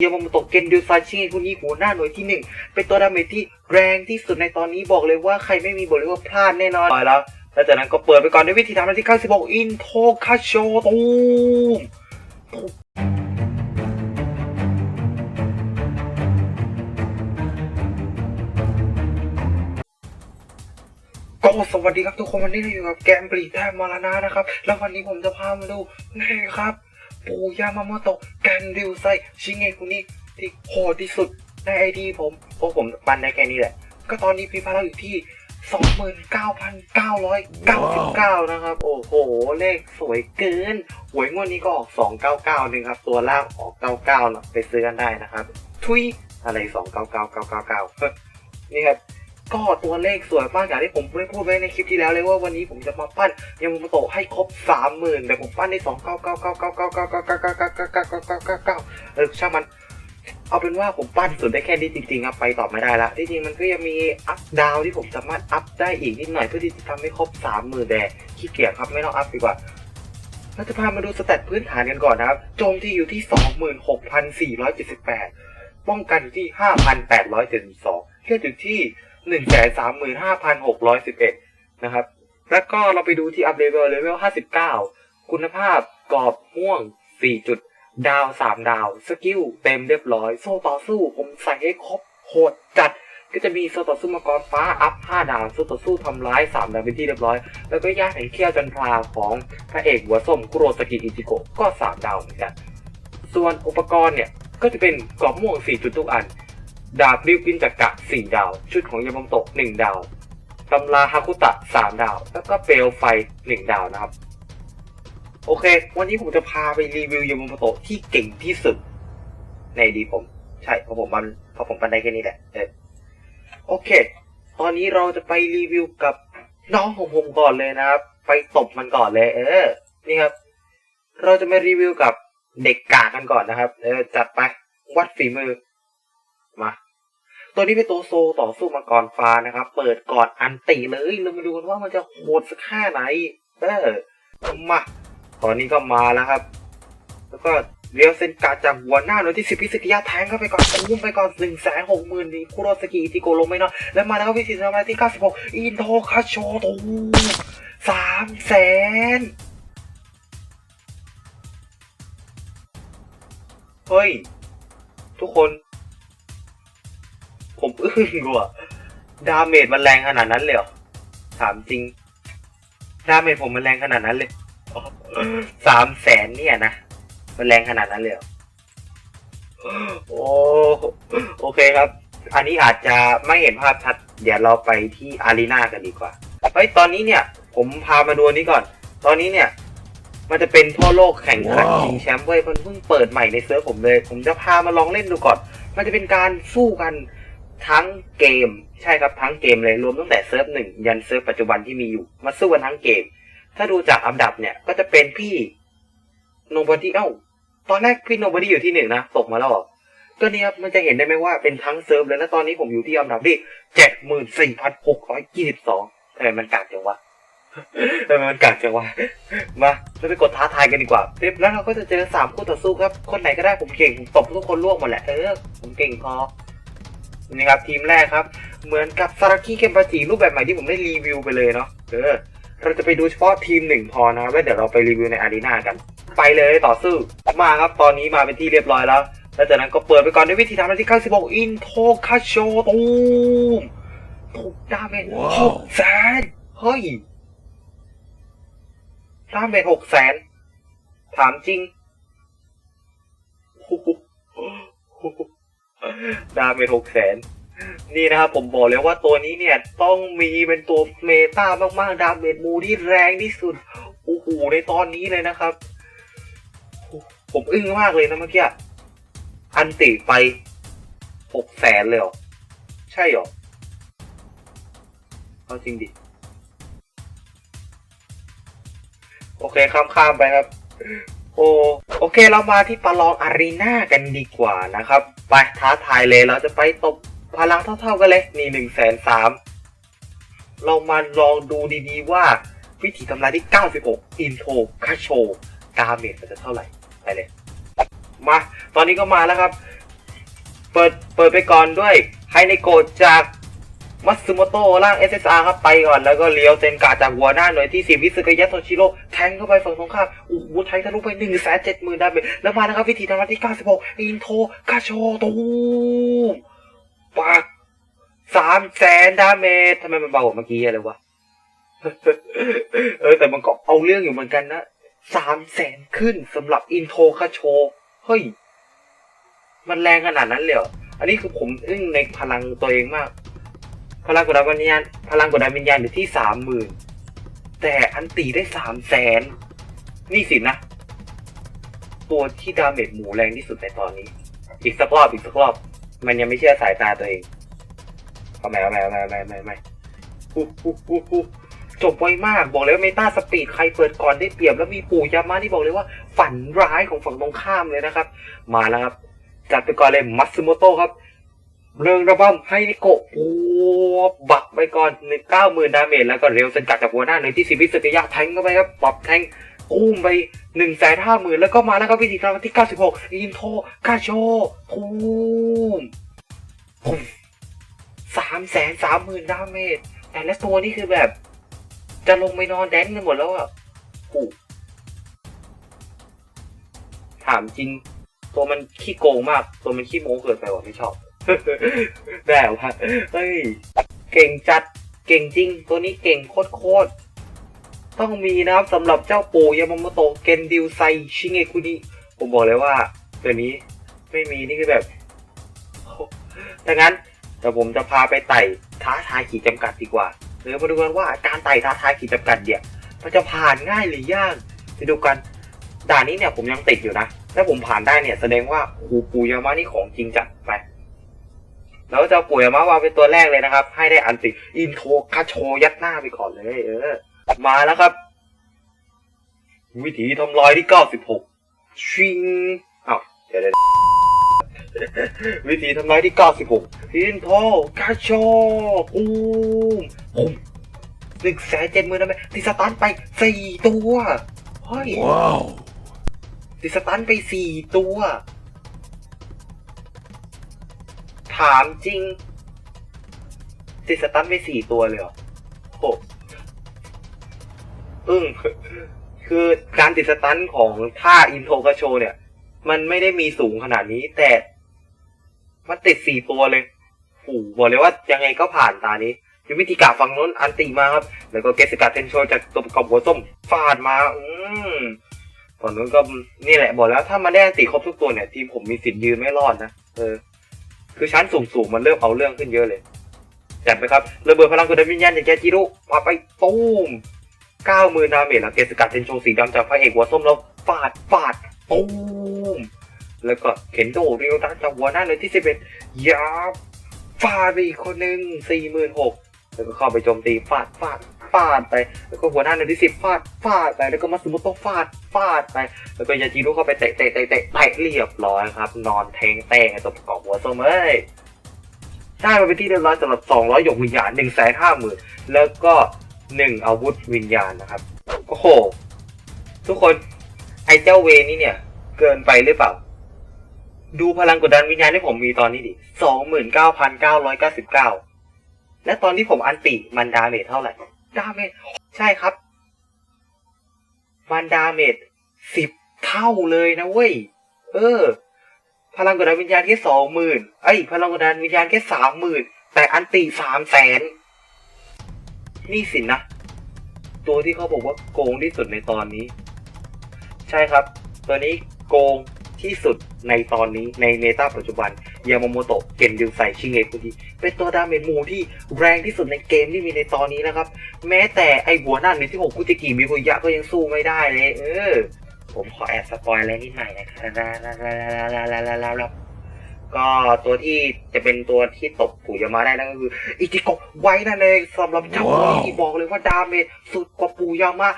ยามาโมโตะเกนดิวซาชิคุณนี้หัวหน้าหน่วยที่หนึ่งเป็นตัวดาเมจที่แรงที่สุดในตอนนี้บอกเลยว่าใครไม่มีบอกเลยว่าพลาดแน่นอนไปแล้วแล้วจากนั้นก็เปิดไปก่อนด้วยวิธีทำหน้าที่96อินโทคาโชตูมก็สวัสดีครับทุกคนวันนี้เราอยู่กับแกมปรีแต้มมาแล้วนะนะครับ แล้ววันนี้ผมจะพามาดูนี่ครับ ปูยามาโมโตะแกนดิวไซชิเงคุนิที่โหดที่สุดในไอดีผมเพราะผมปันได้แค่นี้แหละ ก็ตอนนี้พีพาเราอยู่ที่ 29,999 นะครับ โอ้โห เลขสวยเกิน หวยงวดนี้ก็ออก 299นึงครับ ตัวล่างออก 99นะไปซื้อกันได้นะครับ ทุยอะไร 299999 นี่ครับ ก็ตัวเลขสวยมากอย่างที่ผมได้พูดไว้ในคลิปที่แล้วเลยว่าวันนี้ผมจะมาปั้นยามาโมโตะให้ครบสามหมื่นแต่ผมปั้นได้สองเก้าเก้าเก้าเก้าเก้าเก้าเก้าเก้าเก้าเก้าเก้าเก้าเก้าเก้าเก้าเก้าเออช่างมัน เอาเป็นว่าผมปั้นสุดได้แค่นี้จริงๆครับไปต่อไม่ได้ละที่จริงมันก็ยังมีอัพดาวที่ผมสามารถอัพได้อีกนิดหน่อยเพื่อที่จะทำให้ครบสามหมื่นแต่ขี้เกียจครับไม่ต้องอัพดีกว่าเราจะพามาดูสเตตพื้นฐานกันก่อนนะครับ โจมที่อยู่ที่สองหมื่นหกพันสี่ร้อยเจ็ดสิบแปดป้องกันอยู่ที่ห้าพันแปดร้อยเจ็ดสิบสองเลือดอยู่ที่ หนึ่งแสนสามหมื่นห้าพันหกร้อยสิบเอ็ดนะครับ แล้วก็เราไปดูที่อัพเลเวลเลเวลห้าสิบเก้าคุณภาพกรอบม่วงสี่จุด ดาวสามดาว สกิลเต็มเรียบร้อย โซ่ต่อสู้ผมใส่ให้ครบโหดจัดก็จะมีโซ่ต่อสู้มังกรฟ้าอัพห้าดาวโซ่ต่อสู้ทำร้ายสามดาวเป็นที่เรียบร้อย แล้วก็ย่าแห่งเขี้ยวจันทราของพระเอกหัวส้มคุโรสกิอิจิโกะก็สามดาวเหมือนกัน ส่วนอุปกรณ์เนี่ย ก็จะเป็นกรอบม่วงสี่จุดทุกอัน ดาบริวกินจักระสี่ดาว ชุดของยามัมโตะหนึ่งดาวตำราฮาคุตะสามดาว แล้วก็เปลวไฟหนึ่งดาวนะครับ โอเค วันนี้ผมจะพาไปรีวิวยามโมโตะที่เก่งที่สุด ในดีผม ใช่เพราะผมมันเพราะผมปันได้แค่นี้แหละเออโอเค ตอนนี้เราจะไปรีวิวกับน้องของผมก่อนเลยนะครับ ไปตบมันก่อนเลย เออ นี่ครับ เราจะมารีวิวกับเด็กกากันก่อนนะครับ เออจัดไปวัดฝีมือ มาตัวนี้เป็นตัวโซต่อสู้มังกรฟ้านะครับ เปิดก่อนอันติเลยเรามาดูกันว่ามันจะโหดสักแค่ไหน เออมาตอนนี้ก็มาแล้วครับ แล้วก็เรียวเซนกาจากหัวหน้าหน่วยที่สิบพิสกิยาแทงเข้าไปก่อนตุ้มไปก่อนหนึ่งแสนหกหมื่นดีคุโรสกิติโกลงไม่น้อยแล้วมาแล้ววิธีทำอะไรที่เก้าสิบหกอินโทคาโชตูสามแสนเฮ้ย ทุกคน ผมอึ้งกว่าดาเมจมันแรงขนาดนั้นเลยเหรอถามจริง ดาเมจผมมันแรงขนาดนั้นเลยสามแสนเนี่ยนะ มันแรงขนาดนั้นเลยเหรอโอ้โอเคครับ อันนี้อาจจะไม่เห็นภาพชัด เดี๋ยวเราไปที่อารีนากันดีกว่าเฮ้ยตอนนี้เนี่ย ผมพามาดูอันนี้ก่อน ตอนนี้เนี่ย มันจะเป็นทั่วโลกแข่งขันว้าวชิงแชมป์เว้ยมันเพิ่งเปิดใหม่ในเซิร์ฟผมเลย ผมจะพามาลองเล่นดูก่อน มันจะเป็นการสู้กัน ทั้งเกม ใช่ครับทั้งเกมเลยรวมตั้งแต่เซิร์ฟหนึ่งยันเซิร์ฟปัจจุบันที่มีอยู่ มาสู้กันทั้งเกม ถ้าดูจากอันดับเนี่ยก็จะเป็นพี่โนบอดี้เอ้าตอนแรกพี่โนบอดี้อยู่ที่หนึ่งนะตกมาแล้วก็เนี่ยครับมันจะเห็นได้ไหมว่าเป็นทั้งเซิร์ฟเลยนะตอนนี้ผมอยู่ที่อันดับที่เจ็ดหมื่นสี่พันหกร้อยยี่สิบสองทำไมมันกากจังวะทำไมมันกากจังวะมาเราไปกดท้าทายกันดีกว่าเรียบแล้วเราก็จะเจอสามคู่ต่อสู้ครับ คนไหนก็ได้ผมเก่งผมตบทุกคนล่วงหมดแหละเออผมเก่งพอ นี่ครับทีมแรกครับ เหมือนกับซารากิเคมปาจิรูปแบบใหม่ที่ผมได้รีวิวไปเลยเนาะเออเราจะไปดูเฉพาะทีมหนึ่งพอนะแล้วเดี๋ยวเราไปรีวิวในอารีนากัน ไปเลยต่อสู้มาครับตอนนี้มาเป็นที่เรียบร้อยแล้วแล้วจากนั้นก็เปิดไปก่อนด้วยวิธีทำหน้าที่96อินโทคาโชตูมถูกดาเมจว้าวหกแสนเฮ้ยดาเมจหกแสนถามจริง ดาเมจหกแสนนี่นะครับผมบอกเลยว่าตัวนี้เนี่ยต้องมีเป็นตัวเมตามากๆ ดาเมจมูที่แรงที่สุดโอ้โหในตอนนี้เลยนะครับ ผมอึ้งมากเลยนะเมื่อกี้อันติไปหกแสนเลยเหรอ ใช่เหรอเอาจริงดิ โอเคข้ามข้ามๆไปครับ โอโอเคเรามาที่ประลองอารีนากันดีกว่านะครับ ไปท้าทายเลยเราจะไปตบพลังเท่าๆกันเลยนี่หนึ่งแสนสามเรามาลองดูดีๆว่าวิธีทำลายที่ 96 อินโทรคาโชดาเมจมันจะเท่าไหร่ ไปเลย มา ตอนนี้ก็มาแล้วครับ เปิดเปิดไปก่อนด้วยไฮในโกะจาก มัตสึโมโตะร่าง SSR ครับไปก่อน แล้วก็เลี้ยวเซนกาจากหัวหน้าหน่วยที่สิบวิสึกยะโทชิโร่แทงเข้าไปฝั่งตรงข้ามโอ้โหไทยทะลุไปหนึ่งแสนเจ็ดหมื่นดาเมจแล้วมานะครับวิธีทำหน้าที่เก้าสิบหกอินโทรกาโชตูมปากสามแสนดาเมจทำไมมันเบากว่าเมื่อกี้อะไรวะเออแต่มันก็เอาเรื่องอยู่เหมือนกันนะสามแสนขึ้นสำหรับอินโทคาโชเฮ้ย มันแรงขนาดนั้นเลยเหรออันนี้คือผมอึ้งในพลังตัวเองมาก พลังกดดันวิญญาณพลังกดดันวิญญาณอยู่ที่สามหมื่นแต่อันตีได้สามแสนนี่สินะ ตัวที่ดาเมจหมูแรงที่สุดในตอนนี้ อีกสักรอบอีกสักรอบ มันยังไม่เชื่อสายตาตัวเองเอาใหม่เอาใหม่เอาใหม่เอาใหม่เอาใหม่จบไวมากบอกเลยว่าเมตาสปีดใครเปิดก่อนได้เปรียบแล้วมีปู่ยามาที่บอกเลยว่า ฝันร้ายของฝั่งตรงข้ามเลยนะครับ มาแล้วครับ จัดไปก่อนเลยมัตสึโมโตะครับ เริงระบำให้นิโกะปัวบักไปก่อนหนึ่งเก้าหมื่นดาเมจแล้วก็เร็วเซนกัดจากหัวหน้าในที่สิบิสติยะแทงเข้าไปครับปรับแทงอุ้มไปหนึ่งแสนห้าหมื่นแล้วก็มาแล้วครับวิธีการที่เก้าสิบหกอินโทกาโชพูมพุ่มสามแสนสามหมื่นดาเมจแต่ละตัวนี่คือแบบ จะลงไปนอนแดนกันหมดแล้วอะโอ้ถามจริง ตัวมันขี้โกงมาก ตัวมันขี้โม้เกินไปว่ะไม่ชอบ แต่ว่าเฮ้ย เก่งจัด เก่งจริง ตัวนี้เก่งโคตรโคตรๆ ต้องมีนะครับสำหรับเจ้าปู่ยามาโมโตะเกนดิวไซชิเงคุนิผมบอกเลยว่า ตัวนี้ไม่มีนี่คือแบบดังนั้นเดี๋ยวผมจะพาไปไต่ท้าทายขีดจำกัดดีกว่าเดี๋ยวมาดูกันว่าการไต่ท้าทายขีดจำกัดเนี่ยมันจะผ่านง่ายหรือยากไปดูกันด่านนี้เนี่ยผมยังติดอยู่นะถ้าผมผ่านได้เนี่ยแสดงว่าครูปูยามานี่ของจริงจัดไป แล้วจะเอาปูยามาวางเป็นตัวแรกเลยนะครับ ให้ได้อันติอินโทรคาโชยัดหน้าไปก่อนเลย เออ มาแล้วครับ วิธีทำลายที่เก้าสิบหกชิงอ้าวเดี๋ยวเดี๋ยววิธีทำลายที่เก้าสิบหกอินโทรคาโชปูมปุมหนึ่งแสนเจ็ดหมื่นนะแม่ติดสตันไปสี่ตัวเฮ้ย Wow. ติดสตันไปสี่ตัว ถามจริงติดสตันไปสี่ตัวเลยเหรอโหอึ้งคือการติดสตันของท่าอินโทกาโชเนี่ย มันไม่ได้มีสูงขนาดนี้ แต่มันติดสี่ตัวเลยโอ้บอกเลยว่ายังไงก็ผ่านตานี้มีวิธีการฝั่งนู้นอันติมาครับ แล้วก็เกสกาเทนโชจากตัวประกอบหัวส้มฟาดมา อืมฝั่งนู้นก็นี่แหละบอกแล้วถ้ามันได้อันติครบทุกตัวเนี่ย ทีมผมมีสิทธิ์ยืนไม่รอดนะเออ คือชั้นสูงสูงๆมันเริ่มเอาเรื่องขึ้นเยอะเลยจัดไปครับระเบิดพลังกดดันวิญญาณอย่างแกจิโร่มาไปตูมเก้ามือดาเมจหลังเกสกัดเทนโชสีดำจากพระเอกหัวส้มแล้วฟาดฟาดตูมแล้วก็เข็นโดเรียวดันจากหัวหน้าเลยที่สิบเอ็ดยับฟาดไปอีกคนหนึ่งสี่หมื่นหกแล้วก็เข้าไปโจมตีฟาดฟาด ฟาดไป แล้วก็หัวหน้าเลยที่สิบฟาดฟาดไป แล้วก็มาสมุโตะฟาดฟาดไป แล้วก็ยาจิโร่เข้าไปเตะเตะเตะเตะเตะเรียบร้อยครับ นอนแทงแตงตัวประกอบหัวส้มเอ้ยได้มาเป็นที่เรียบร้อยสำหรับ 200 หยกวิญญาณ1 5 0 0 0 0แล้วก็ 1 อาวุธวิญญาณนะครับ โอ้โห ทุกคน ไอ้เจ้าเวนี่เนี่ย เกินไปหรือเปล่า ดูพลังกดดันวิญญาณที่ผมมีตอนนี้ดิ 29,999 และตอนที่ผมอันติมันดาเมจเท่าไหร่ ดาเมจใช่ครับ มันดาเมจสิบเท่าเลยนะเว้ย เออ พลังกดดันวิญญาณแค่สองหมื่นไอ้พลังกดดันวิญญาณแค่สามหมื่นแต่อันตีสามแสนนี่สินะตัวที่เขาบอกว่าโกงที่สุดในตอนนี้ ใช่ครับ ตัวนี้โกงที่สุดในตอนนี้ในเมตาปัจจุบัน ยามาโมโตะเกนดิวไซชิเงะคุจิเป็นตัวดาเมจมูที่แรงที่สุดในเกมที่มีในตอนนี้นะครับ แม้แต่ไอหัวหน้าหนึ่งที่หกกุจิกิมิคุยะก็ยังสู้ไม่ได้เลย เออ ผมขอแอบสปอยอะไรนิดหน่อยนะครับก็ตัวที่จะเป็นตัวที่ตบปู่ยามาได้นั่นก็คืออิจิโกะไว้นั่นเองสำหรับเจ้าว้าวที่บอกเลยว่าดาเมจสุดกว่าปู่ยามา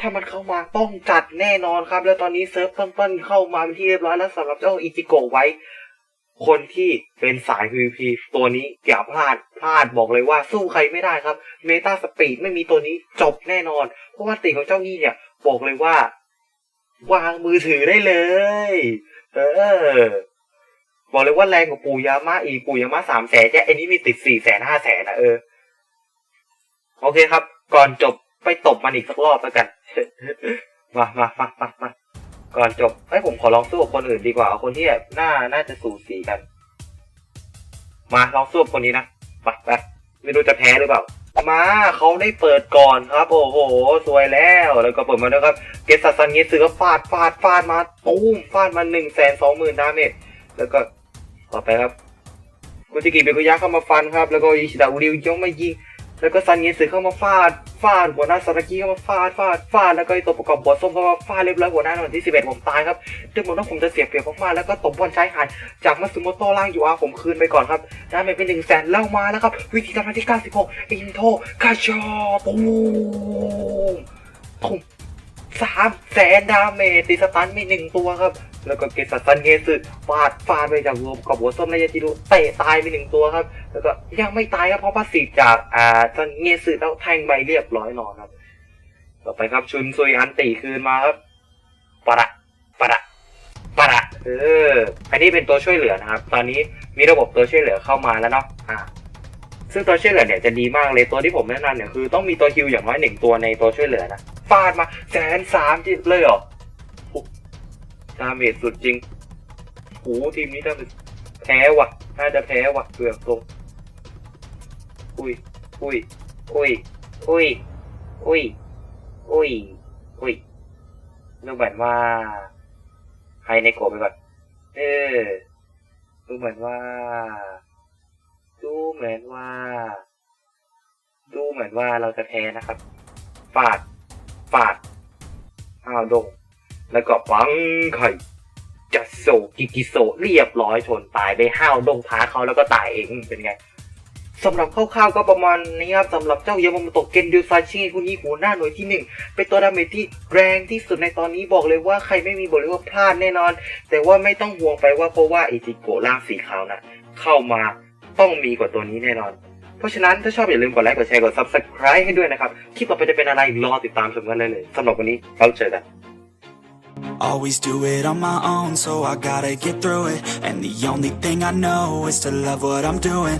ถ้ามันเข้ามาต้องจัดแน่นอนครับ แล้วตอนนี้เซิร์ฟต้นๆเข้ามาเป็นที่เรียบร้อยแล้วสำหรับเจ้าอิจิโกะไว้ คนที่เป็นสาย PVP ตัวนี้อย่าพลาดพลาดบอกเลยว่าสู้ใครไม่ได้ครับเมตาสปีดไม่มีตัวนี้จบแน่นอน เพราะว่าติของเจ้านี่เนี่ย บอกเลยว่า วางมือถือได้เลย เออ บอกเลยว่าแรงกว่าปู่ยามาอีกปู่ยามาสามแสนแค่ไอ้นี่มีติดสี่แสนห้าแสนนะเออ โอเคครับ ก่อนจบไปตบมันอีกสักรอบแล้วกัน มามามามา ก่อนจบไอ้ผมขอลองสู้กับคนอื่นดีกว่าเอาคนที่แบบน่าน่าจะสูสีกัน มาลองสู้กับคนนี้นะไปไปไม่รู้จะแพ้หรือเปล่ามาเขาได้เปิดก่อนครับ โอ้โหสวยแล้วแล้วก็เปิดมาด้วยครับเกสซันเงี้ซื้อฟาดฟาดฟาดมาตูมฟาดมาหนึ่งแสนสองหมื่นดาเมจแล้วก็ต่อไปครับกุจิกิเบกุยะเข้ามาฟันครับ แล้วก็อิชิดะอุริวยกมายิง แล้วก็ซันเงี้ซื้อเข้ามาฟาด ฟาดหัวหน้าซาตากิเข้ามาฟาด ฟาด ฟาด แล้วก็ตัวประกอบบอดส้มเข้ามาฟาดเรียบร้อยหัวหน้าวันที่สิบเอ็ดผมตายครับดูเหมือนว่าผมจะเสียเปรียบมากๆแล้วก็ตบบอลชายหาดจากมาซึโมโตะล่างอยู่อาผมคืนไปก่อนครับดาเมจเป็นหนึ่งแสนแล้วมาแล้วครับ วิธีทำงานที่เก้าสิบหกอินโทรกาชอปูมทุ่ม สามแสนดาเมจติสตันไปหนึ่งตัวครับ แล้วก็เกสซันเงสึฟาดฟาดไปจากรวมกับหัวส้มและยาจิรุเตะตายไปหนึ่งตัวครับ แล้วก็ยังไม่ตายครับเพราะพาสีจากอ่าซันเงสึแล้วแทงใบเรียบร้อยนอนครับ ต่อไปครับชุนซุยอันตีคืนมาครับปะระปะระปะระเอออันนี้เป็นตัวช่วยเหลือนะครับ ตอนนี้มีระบบตัวช่วยเหลือเข้ามาแล้วเนาะอ่า ซึ่งตัวช่วยเหลือเนี่ยจะดีมากเลยตัวที่ผมแนะนำเนี่ยคือต้องมีตัวฮิวอย่างน้อยหนึ่งตัวในตัวช่วยเหลือนะฟาดมาแสนสามที่เลยเหรอดาเมจสุดจริงโอ้ทีมนี้ถ้าแพ้ว่ะ น่าจะแพ้ว่ะเกือบตรงอุ้ยอุ้ยอุ้ยอุ้ยอุ้ยอุ้ยอุ้ยดูเหมือนว่าให้ในโกไปก่อนเออดูเหมือนว่า เหมือนว่า ดูเหมือนว่าเราจะแพ้นะครับฟาดฟาดอ้าวดง แล้วก็ปังไข่จัดโซกิกิโซเรียบร้อยชนตายไปห้าวดงท้าเขาแล้วก็ตายเองเป็นไงสำหรับคร่าวๆก็ประมาณนี้ครับสำหรับเจ้ายามามโตเกนดิวซาชิคุณนี้หัวหน้าหน่วยที่หนึ่งเป็นตัวดาเมจที่แรงที่สุดในตอนนี้บอกเลยว่าใครไม่มีบอกเลยว่าพลาดแน่นอน แต่ว่าไม่ต้องห่วงไปว่าเพราะว่าอิจิโกะร่างสีขาวนะเข้ามา ต้องมีกว่าตัวนี้แน่นอน เพราะฉะนั้นถ้าชอบอย่าลืมกดไลค์กดแชร์กด subscribe ให้ด้วยนะครับ คลิปต่อไปจะเป็นอะไรรอติดตามชมกันได้เลยสำหรับวันนี้เราเจอกัน Always do it on my own, so I gotta get through it. And the only thing I know is to love what I'm doing.